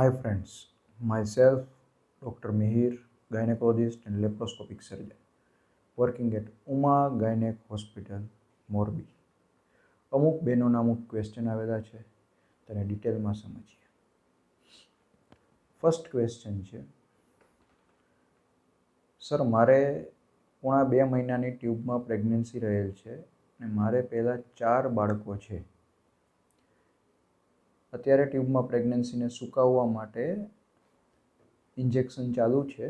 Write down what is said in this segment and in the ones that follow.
Hi friends, myself Dr. Mihir, gynecologist and laparoscopic surgeon, working at Uma Gynec Hospital, Morbi અમુક બહેનોના અમુક question આવેલા છે તેને ડિટેલમાં સમજીએ ફર્સ્ટ ક્વેશ્ચન છે સર મારે પોણા બે મહિનાની ટ્યુબમાં પ્રેગ્નન્સી રહેલ છે અને મારે પહેલાં ચાર બાળકો છે અત્યારે ટ્યુબમાં પ્રેગ્નન્સીને સુકાવવા માટે ઇન્જેક્શન ચાલુ છે.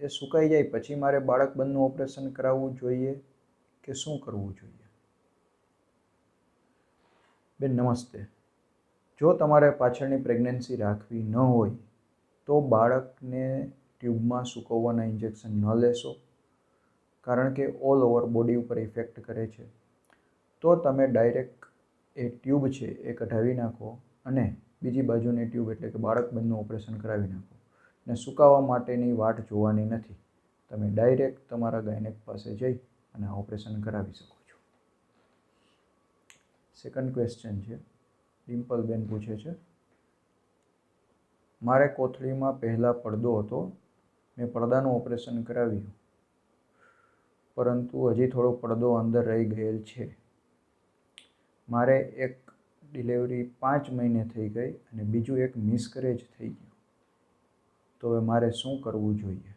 એ સુકાઈ જાય પછી મારે બાળક બંધનું ઓપરેશન કરાવવું જોઈએ કે શું કરવું જોઈએ? બેન, નમસ્તે. જો તમારે પાછળની પ્રેગ્નન્સી રાખવી ન હોય, તો બાળકને ટ્યુબમાં સુકવવાના ઇન્જેક્શન ન લેશો, કારણ કે ઓલ ઓવર બોડી ઉપર ઇફેક્ટ કરે છે. તો તમે ડાયરેક્ટ એ ટ્યુબ છે એ કઢાવી નાખો અને બીજી બાજુની ટ્યુબ એટલે કે બાળક બંધનું ઓપરેશન કરાવી નાખો. ને સુકાવવા માટેની વાટ જોવાની નથી. તમે ડાયરેક્ટ તમારા ગાયનેક પાસે જઈ અને આ ઓપરેશન કરાવી શકો છો. સેકન્ડ ક્વેશ્ચન છે. ડિમ્પલબેન પૂછે છે. મારે કોથળીમાં પહેલાં પડદો હતો. મેં પડદાનું ઓપરેશન કરાવ્યું. પરંતુ હજી થોડો પડદો અંદર રહી ગયેલ છે. મારે એક ડિલિવરી પાંચ મહિને થઈ ગઈ અને બીજું એક મિસકરેજ થઈ ગયું. તો હવે મારે શું કરવું જોઈએ?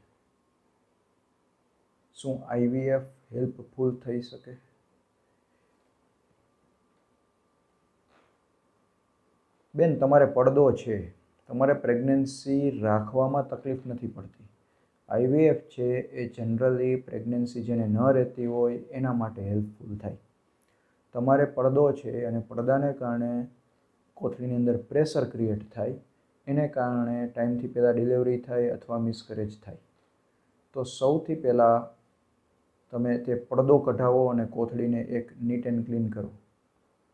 શું આઈવીએફ હેલ્પફુલ થઈ શકે? બેન, તમારે પડદો છે. તમારે પ્રેગ્નન્સી રાખવામાં તકલીફ નથી પડતી. આઈવીએફ છે એ જનરલી પ્રેગ્નન્સી જેને ન રહેતી હોય એના માટે હેલ્પફુલ થાય. તમારે પડદો છે અને પડદાને કારણે કોથળીની અંદર પ્રેશર ક્રિએટ થાય, એને કારણે ટાઈમથી પહેલાં ડિલિવરી થાય અથવા મિસકરેજ થાય. તો સૌથી પહેલાં તમે તે પડદો કઢાવો અને કોથળીને એક નીટ એન્ડ ક્લીન કરો.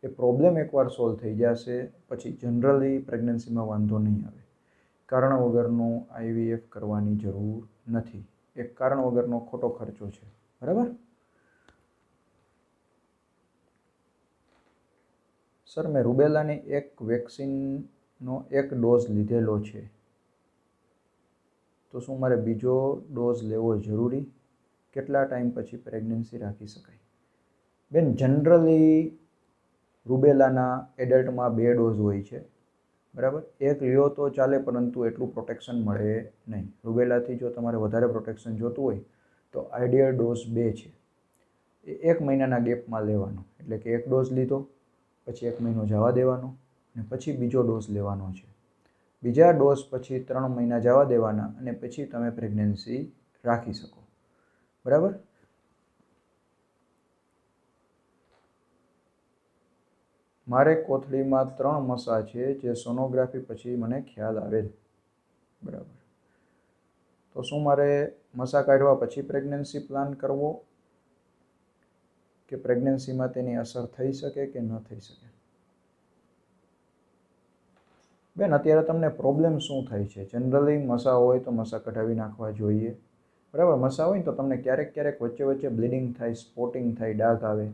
એ પ્રોબ્લેમ એકવાર સોલ્વ થઈ જશે, પછી જનરલી પ્રેગ્નન્સીમાં વાંધો નહીં આવે. કારણ વગરનું આઈવીએફ કરવાની જરૂર નથી. એક કારણ વગરનો ખોટો ખર્ચો છે. બરાબર? સર, મેં રૂબેલાની એક વેક્સિનનો એક ડોઝ લીધેલો છે. તો શું મારે બીજો ડોઝ લેવો જરૂરી? કેટલા ટાઈમ પછી પ્રેગ્નન્સી રાખી શકાય? બેન, જનરલી રૂબેલાના એડલ્ટમાં બે ડોઝ હોય છે, બરાબર? એક લ્યો તો ચાલે, પરંતુ એટલું પ્રોટેક્શન મળે નહીં. રૂબેલાથી જો તમારે વધારે પ્રોટેક્શન જોતું હોય, તો આઈડિયલ ડોઝ બે છે. એ એક મહિનાના ગેપમાં લેવાનો. એટલે કે એક ડોઝ લીધો પછી એક મહિનો જવા દેવાનો અને પછી બીજો ડોઝ લેવાનો છે. બીજા ડોઝ પછી ત્રણ મહિના જવા દેવાના અને પછી તમે પ્રેગ્નન્સી રાખી શકો. બરાબર? મારે કોથળીમાં ત્રણ મસા છે જે સોનોગ્રાફી પછી મને ખ્યાલ આવેલ બરાબર. તો શું મારે મસા કાઢવા પછી પ્રેગ્નન્સી પ્લાન કરવો? કે પ્રેગ્નન્સીમાં તેની અસર થઈ શકે કે ન થઈ શકે? બેન, અત્યારે તમને પ્રોબ્લેમ શું થાય છે? જનરલી મસા હોય તો મસા કઢાવી નાખવા જોઈએ. બરાબર? મસા હોય ને તો તમને ક્યારેક ક્યારેક વચ્ચે વચ્ચે બ્લીડિંગ થાય સ્પોટિંગ થાય, ડાઘ આવે.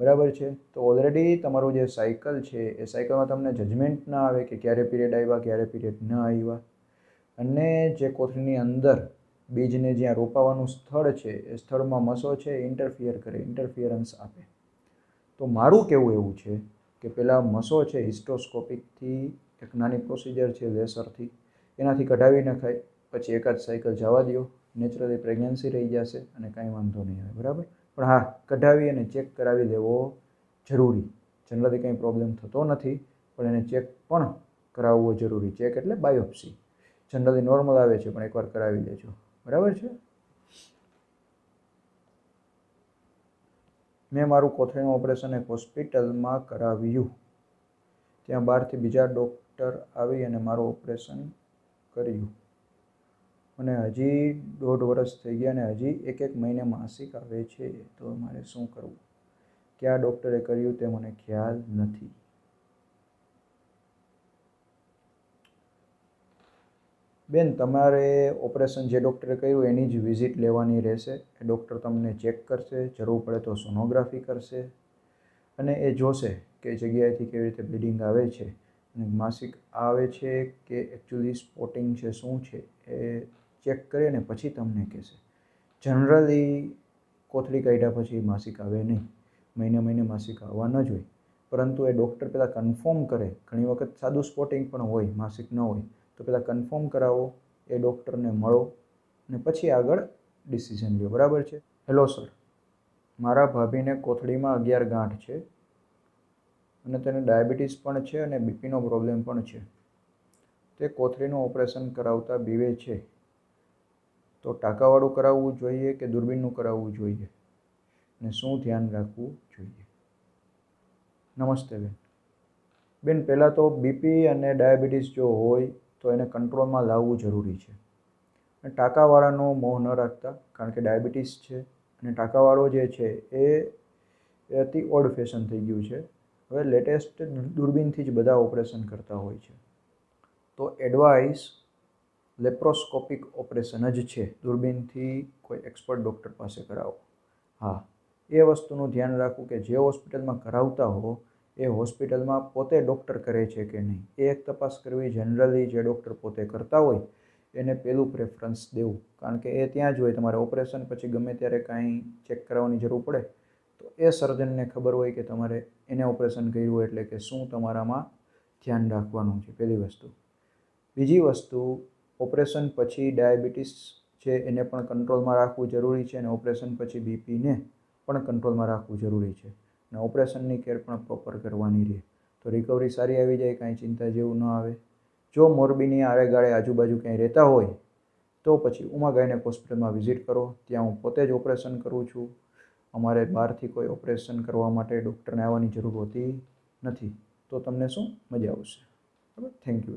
બરાબર છે? તો ઓલરેડી તમારું જે સાયકલ છે, એ સાયકલમાં તમને જજમેન્ટ ના આવે કે ક્યારે પીરિયડ આવ્યા, ક્યારે પીરિયડ ન આવ્યા. અને જે કોથળીની અંદર બીજને જ્યાં રોપાવાનું સ્થળ છે, એ સ્થળમાં મસો છે ઇન્ટરફિયર કરે ઇન્ટરફિયરન્સ આપે. તો મારું કહેવું એવું છે કે પહેલાં મસો છે હિસ્ટોસ્કોપિકથી એક નાની પ્રોસિજર છે લેસરથી એનાથી કઢાવી નખાય, પછી એકાદ સાયકલ જવા દો નેચરલી પ્રેગ્નન્સી રહી જશે અને કાંઈ વાંધો નહીં આવે, બરાબર? પણ હા, કઢાવી અને ચેક કરાવી લેવો જરૂરી. જનરલી કંઈ પ્રોબ્લેમ થતો નથી, પણ એને ચેક પણ કરાવવો જરૂરી ચેક એટલે બાયોપ્સી જનરલી નોર્મલ આવે છે, પણ એકવાર કરાવી લેજો. બરાબર છે? મેં મારું કોથળીનું ઓપરેશન એક હોસ્પિટલમાં કરાવ્યું. ત્યાં બહારથી બીજા ડૉક્ટર આવી અને મારું ઓપરેશન કર્યું. મને હજી દોઢ વર્ષ થઈ ગયા અને હજી એક એક મહિને માસિક આવે છે, તો મારે શું કરવું? કયા ડૉક્ટરે કર્યું તે મને ખ્યાલ નથી. બેન, તમારે ઓપરેશન જે ડૉક્ટરે કર્યું એની જ વિઝિટ લેવાની રહેશે. એ ડૉક્ટર તમને ચેક કરશે, જરૂર પડે તો સોનોગ્રાફી કરશે અને એ જોશે કે જગ્યાએથી કેવી રીતે બ્લીડિંગ આવે છે. અને માસિક આવે છે કે એકચ્યુઅલી સ્પોટિંગ છે, શું છે એ ચેક કરે ને પછી તમને કહેશે. જનરલી કોથળી કાઢ્યા પછી માસિક આવે નહીં. મહિને મહિને માસિક આવવા ન જોઈએ પરંતુ એ ડૉક્ટર પહેલાં કન્ફર્મ કરે. ઘણી વખત સાદું સ્પોટિંગ પણ હોય, માસિક ન હોય. તો પહેલાં કન્ફર્મ કરાવો, એ ડૉક્ટરને મળો ને પછી આગળ ડિસિઝન લ્યો. બરાબર છે? હેલો સર મારા ભાભીને કોથળીમાં અગિયાર ગાંઠ છે અને તેને ડાયાબિટીસ પણ છે અને બીપીનો પ્રોબ્લેમ પણ છે. તે કોથળીનું ઓપરેશન કરાવતા બીવે છે. તો ટાંકાવાળું કરાવવું જોઈએ કે દૂરબીનનું કરાવવું જોઈએ? ને શું ધ્યાન રાખવું જોઈએ? નમસ્તે બેન. બેન, પહેલાં તો બીપી અને ડાયાબિટીસ જો હોય તો એને કંટ્રોલમાં લાવવું જરૂરી છે. અને ટાંકાવાળાનો મોહ ન રાખતા, કારણ કે ડાયાબિટીસ છે અને ટાંકાવાળો જે છે એ અતિ ઓલ્ડ ફેશન થઈ ગયું છે. હવે લેટેસ્ટ દૂરબીનથી જ બધા ઓપરેશન કરતા હોય છે. તો એડવાઇસ લેપ્રોસ્કોપિક ઓપરેશન જ છે. દૂરબીનથી કોઈ એક્સપર્ટ ડૉક્ટર પાસે કરાવો. હા, એ વસ્તુનું ધ્યાન રાખવું કે જે હોસ્પિટલમાં કરાવતા હો એ હોસ્પિટલમાં પોતે ડૉક્ટર કરે છે કે નહીં? એ એક તપાસ કરવી જનરલી જે ડૉક્ટર પોતે કરતા હોય, એને પહેલું પ્રેફરન્સ દેવું. કારણ કે એ ત્યાં જ હોય, તમારે ઓપરેશન પછી ગમે ત્યારે કાંઈ ચેક કરાવવાની જરૂર પડે, તો એ સર્જનને ખબર હોય કે તમારે એને ઓપરેશન કર્યું એટલે કે શું તમારામાં ધ્યાન રાખવાનું છે પહેલી વસ્તુ. બીજી વસ્તુ ઓપરેશન પછી ડાયાબિટીસ છે એને પણ કંટ્રોલમાં રાખવું જરૂરી છે અને ઓપરેશન પછી બીપીને પણ કંટ્રોલમાં રાખવું જરૂરી છે. અને ઓપરેશનની કેર પણ પ્રોપર કરવાની રહે. તો રિકવરી સારી આવી જાય, કાંઈ ચિંતા જેવું ન આવે. જો મોરબીની આડેગાળે આજુબાજુ ક્યાંય રહેતા હોય, તો પછી ઉમા ગાયનેક હોસ્પિટલમાં વિઝિટ કરો. ત્યાં હું પોતે જ ઓપરેશન કરું છું. અમારે બહારથી કોઈ ઓપરેશન કરવા માટે ડૉક્ટરને આવવાની જરૂર હોતી નથી. તો તમને શું? મજા આવશે. બરાબર? Thank you